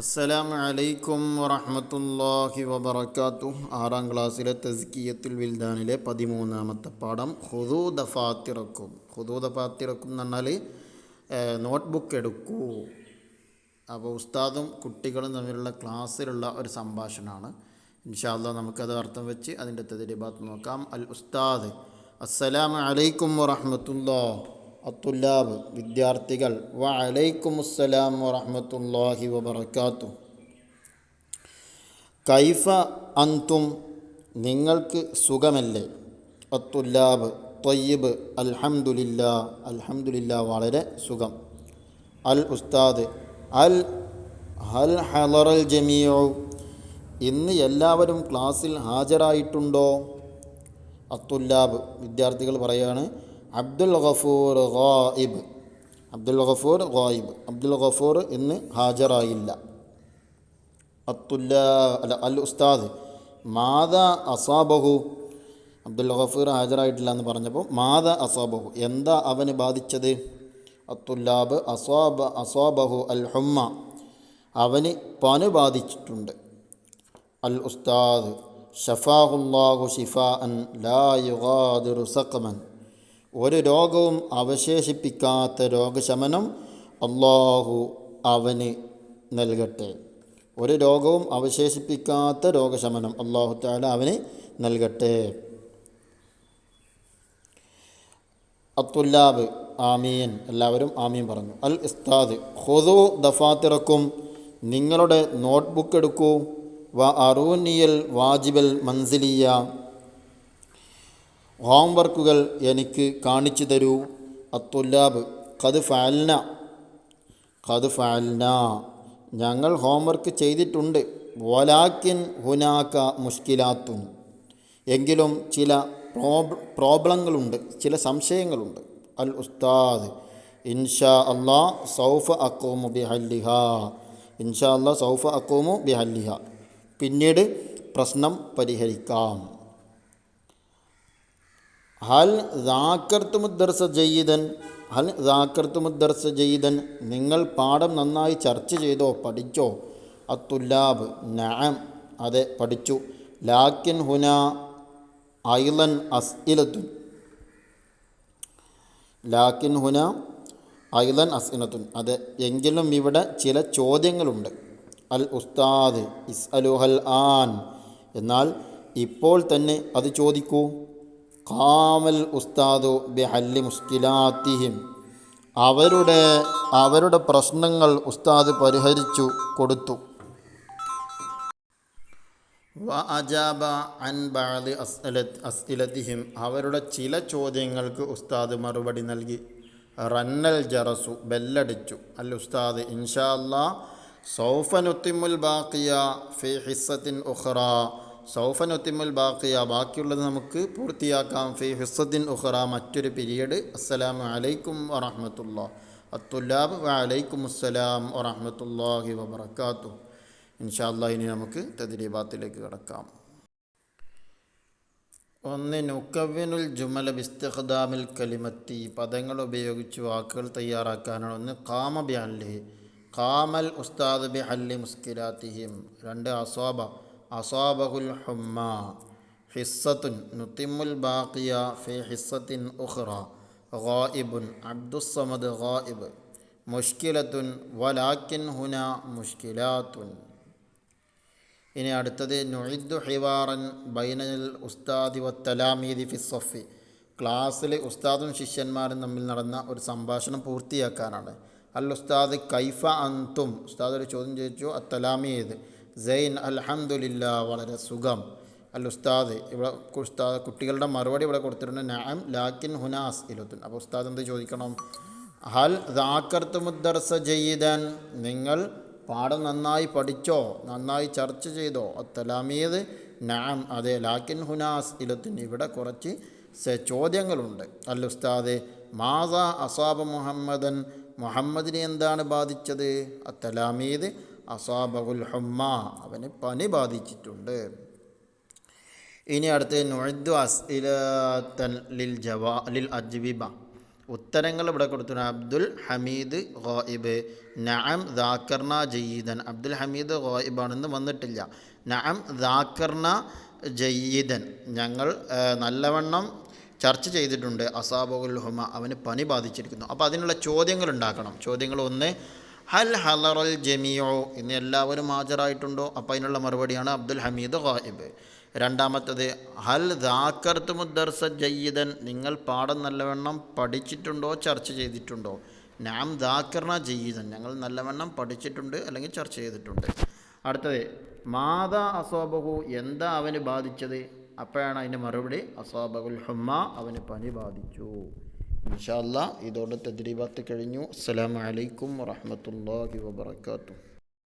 അസ്സലാമു അലൈക്കും വറഹമത്തല്ലാഹി വബർക്കാത്തു ആറാം ക്ലാസ്സിലെ തസ്കിയത്തുൽ വിൽദാനിലെ പതിമൂന്നാമത്തെ പാഠം. ഹുദൂ ദഫാത്തിറക്കും ഹുദൂ ദഫാത്തിറക്കും എന്ന് പറഞ്ഞാൽ നോട്ട് ബുക്ക് എടുക്കൂ. അപ്പോൾ ഉസ്താദും കുട്ടികളും തമ്മിലുള്ള ക്ലാസ്സിലുള്ള ഒരു സംഭാഷണമാണ്. ഇൻഷാല്ല നമുക്കത് അർത്ഥം വെച്ച് അതിന്റെ തദ്രീബാത്ത് നോക്കാം. അൽ ഉസ്താദ് അസ്സലാമു അലൈക്കും വറഹ്മത്തുള്ളാ അത്തുല്ലാബ് വിദ്യാർത്ഥികൾ വ അലൈക്കും അസ്സലാം വറഹ്മത്തുള്ളാഹി വബറകാത്തു കൈഫ അന്തും നിങ്ങൾക്ക് സുഖമല്ലേ? അത്തുല്ലാബ് ത്വയ്യിബ് അൽഹംദുലില്ലാ അൽഹംദുലില്ലാ വളരെ സുഖം. അൽ ഉസ്താദ് അൽ ഹൽ ഹലറൽ ജമിയോ ഇന്ന് എല്ലാവരും ക്ലാസ്സിൽ ഹാജരായിട്ടുണ്ടോ? അത്തുല്ലാബ് വിദ്യാർത്ഥികൾ പറയാണ് അബ്ദുൽ ഗഫൂർ ഗായിബ്. അബ്ദുൽ ഗഫൂർ ഗായിബ്. അബ്ദുൽ ഗഫൂർ ഇന്ന് ഹാജറായില്ല അത്തുല്ല അല്ല അൽ ഉസ്താദ് മാത അസാബഹു. അബ്ദുൽ ഗഫൂർ ഹാജരായിട്ടില്ല എന്ന് പറഞ്ഞപ്പോൾ മാത അസാബഹു. എന്താ അവന് ബാധിച്ചത്? അത്തുല്ലാബ് അസാബ അസാബഹു അൽ ഹുമ്മ. അവന് പനു ബാധിച്ചിട്ടുണ്ട്. അൽ ഉസ്താദ് ഷഫാഹുല്ലാഹു ഷിഫാ അൻ ലാ യുഗാദിറു സഖമൻ. ഒരു രോഗവും അവശേഷിപ്പിക്കാത്ത രോഗശമനം അള്ളാഹു അവന് നൽകട്ടെ. ഒരു രോഗവും അവശേഷിപ്പിക്കാത്ത രോഗശമനം അള്ളാഹു താല അവന് നൽകട്ടെ. അത്തുല്ലാബ് ആമീൻ. എല്ലാവരും ആമീൻ പറഞ്ഞു. അൽ ഇസ്താദ് ഹുദു ദഫാത്തിറക്കും. നിങ്ങളുടെ നോട്ട്ബുക്ക് എടുക്കൂ. വ അറൂനിയൽ വാജിബൽ മൻസിലിയ. ഹോംവർക്കുകൾ എനിക്ക് കാണിച്ചു തരൂ. അത്തുല്ലാബ് കത് ഫാൽന കത് ഫാൽന ഞങ്ങൾ ഹോംവർക്ക് ചെയ്തിട്ടുണ്ട്. വലാക്കിൻ ഹുനാക്ക മുഷ്കിലാത്തും എങ്കിലും ചില പ്രോബ് പ്രോബ്ലങ്ങളുണ്ട് ചില സംശയങ്ങളുണ്ട്. അൽ ഉസ്താദ് ഇൻഷാ അള്ളാ സൗഫ അക്കോമു ബിഹല്ലിഹ. ഇൻഷാ അള്ളാ സൗഫ അക്കോമു ബിഹല്ലിഹ. പിന്നീട് പ്രശ്നം പരിഹരിക്കാം. ഹൽ ദാക്കർത്തുമുദ്ദർസ ജയ്യിതൻ ഹൽ ദാക്കർത്തുമുദ്ദർസ ജയ്യിതൻ നിങ്ങൾ പാഠം നന്നായി ചർച്ച ചെയ്തോ പഠിച്ചോ? അത്തുല്ലാബ് നഅം അതെ പഠിച്ചു. ലാക്കിൻ ഹുന ഐലൻ അസ്ഇലത്തുൻ ലാക്കിൻ ഹുന ഐലൻ അസ്ഇനത്തുൻ അതെ എങ്കിലും ഇവിടെ ചില ചോദ്യങ്ങളുണ്ട്. അൽ ഉസ്താദ് ഇസ് അലുഹൽ ആൻ. എന്നാൽ ഇപ്പോൾ തന്നെ അത് ചോദിക്കൂ. കാമൽ ഉസ്താദു ബിഹല്ലി മുസ്കിലാത്തിഹിം. അവരുടെ അവരുടെ പ്രശ്നങ്ങൾ ഉസ്താദ് പരിഹരിച്ചു കൊടുത്തു. വ അസ്ഇലത്തിഹിം. അവരുടെ ചില ചോദ്യങ്ങൾക്ക് ഉസ്താദ് മറുപടി നൽകി. റന്നൽ ജറസു ബെല്ലടിച്ചു. അൽ ഉസ്താദ് ഇൻഷാ അല്ലാ സൗഫനുത്തിമുൽ ബാക്കിയ ഫി ഹിസ്സത്തിൻ ഉഖ്റ. സൗഫനുത്തിമുൽ ബാക്കിയ ബാക്കിയുള്ളത് നമുക്ക് പൂർത്തിയാക്കാം. ഫി ഹിസ്സത്തിൻ ഉഹ്റ മറ്റൊരു പീരീഡ്. അസ്സലാമു അലൈക്കും വറഹമത്തുള്ള. അത്തുല്ലാബ് വലൈക്കും അസ്സലാം വറഹമത്തല്ലാഹി വബർക്കാത്തു ഇൻഷാല്ല ഇനി നമുക്ക് തദ്രീബാത്തിലേക്ക് കിടക്കാം. ഒന്ന് നുക്കവ്യനുൽ ജുമല ബിസ്തഖദാമിൽ കലിമത്തി. പദങ്ങൾ ഉപയോഗിച്ച് വാക്കുകൾ തയ്യാറാക്കാനാണ്. ഒന്ന് കാമ ബിഅല്ലി കാമൽ ഉസ്താദ് ബി അല്ലി മുസ്കിരാത്തിഹിം രണ്ട് അസ്വാബ. അസ്വാബഹുൽ ഹുമ്മ ഹിസ്സത്തുൻ നുത്തിമുൽ ബാക്കിയ ഫി ഹിസ്സത്തിൻ ഉഖ്റ ഗായിബുൻ അബ്ദുസ്സമദ് ഗായിബ് മുഷ്കിലത്തുൻ വലാക്കിൻ ഹുന മുഷ്കിലാത്തുൻ. ഇനി അടുത്തത് നുഹിദ്ദു ഹിവാറൻ ബൈനൽ ഉസ്താദി വത്തലാമീദി ഫിസ്സഫി സഫി ക്ലാസ്സിൽ ഉസ്താദും ശിഷ്യന്മാരും തമ്മിൽ നടന്ന ഒരു സംഭാഷണം പൂർത്തിയാക്കാനാണ്. അൽ ഉസ്താദ് കൈഫ അന്തും ഉസ്താദ് ഒരു ചോദ്യം ചോദിച്ചു അത്തലാമീദ് സൈൻ അൽഹംദുലില്ല വളരെ സുഖം. അൽ ഉസ്താദ് ഇവിടെ ഉസ്താദ് കുട്ടികളുടെ മറുപടി ഇവിടെ കൊടുത്തിട്ടുണ്ട്. നാം ലാക്കിൻ ഹുനാസ് ഇലത്തുൻ. അപ്പോൾ ഉസ്താദ് എന്ത് ചോദിക്കണം? ഹൽ ദാക്കർത്ത് മുദ്ദർസ ജയ്യിദൻ. നിങ്ങൾ പാഠം നന്നായി പഠിച്ചോ? നന്നായി ചർച്ച ചെയ്തോ? അത്തലാമീദ്. നാം അതെ ലാക്കിൻ ഹുനാസ് ഇലത്തുൻ. ഇവിടെ കുറച്ച് ചോദ്യങ്ങളുണ്ട്. അൽ ഉസ്താദ് മാസ അസാബ് മുഹമ്മദൻ. മുഹമ്മദിനെ എന്താണ് ബാധിച്ചത്? അത്തലാമീദ് അസാബുൽ ഹുമ്മ. അവന് പനി ബാധിച്ചിട്ടുണ്ട്. ഇനി അടുത്ത് നുഴദ്ദു അസ്ഇലത്തൻ ലിൽ ജവാ ലിൽ അജ്വിബ. ഉത്തരങ്ങൾ ഇവിടെ കൊടുത്തു അബ്ദുൽ ഹമീദ് ഗോയിബ്. നഅം ദാക്കർണ ജയ്യിദൻ. അബ്ദുൽ ഹമീദ് ഗോയിബാണെന്ന് വന്നിട്ടില്ല. നഅം ദാക്കർണ ജയ്യിദൻ. ഞങ്ങൾ നല്ലവണ്ണം ചർച്ച ചെയ്തിട്ടുണ്ട്. അസാബുൽ ഹുമ അവന് പനി ബാധിച്ചിരിക്കുന്നു. അപ്പോൾ അതിനുള്ള ചോദ്യങ്ങൾ ഉണ്ടാക്കണം. ചോദ്യങ്ങൾ ഒന്ന് ഹൽ ഹലറൽ ജമിയോ ഇന്ന് എല്ലാവരും ഹാജരായിട്ടുണ്ടോ? അപ്പോൾ അതിനുള്ള മറുപടിയാണ് അബ്ദുൽ ഹമീദ് ഖാഹിബ് രണ്ടാമത്തത് ഹൽ ദാക്കർത്ത് മുദ്ദർസ ജയ്യിദൻ നിങ്ങൾ പാഠം നല്ലവണ്ണം പഠിച്ചിട്ടുണ്ടോ? ചർച്ച ചെയ്തിട്ടുണ്ടോ? നാം ദാക്കർണ ജയ്യിദൻ ഞങ്ങൾ നല്ലവണ്ണം പഠിച്ചിട്ടുണ്ട് അല്ലെങ്കിൽ ചർച്ച ചെയ്തിട്ടുണ്ട്. അടുത്തത് മാതാ അസോബഹു എന്താ അവന് ബാധിച്ചത്? അപ്പോഴാണ് അതിന്റെ മറുപടി അസോബഹുൽ ഹുമ്മ അവന് പനി ബാധിച്ചു. ഇൻഷാല്ല ഇതോടെ തദ്രീബാത്ത് കഴിഞ്ഞു. അസ്സലാമു അലൈക്കും വറഹ്മത്തുള്ളാഹി വബറകാതുഹു.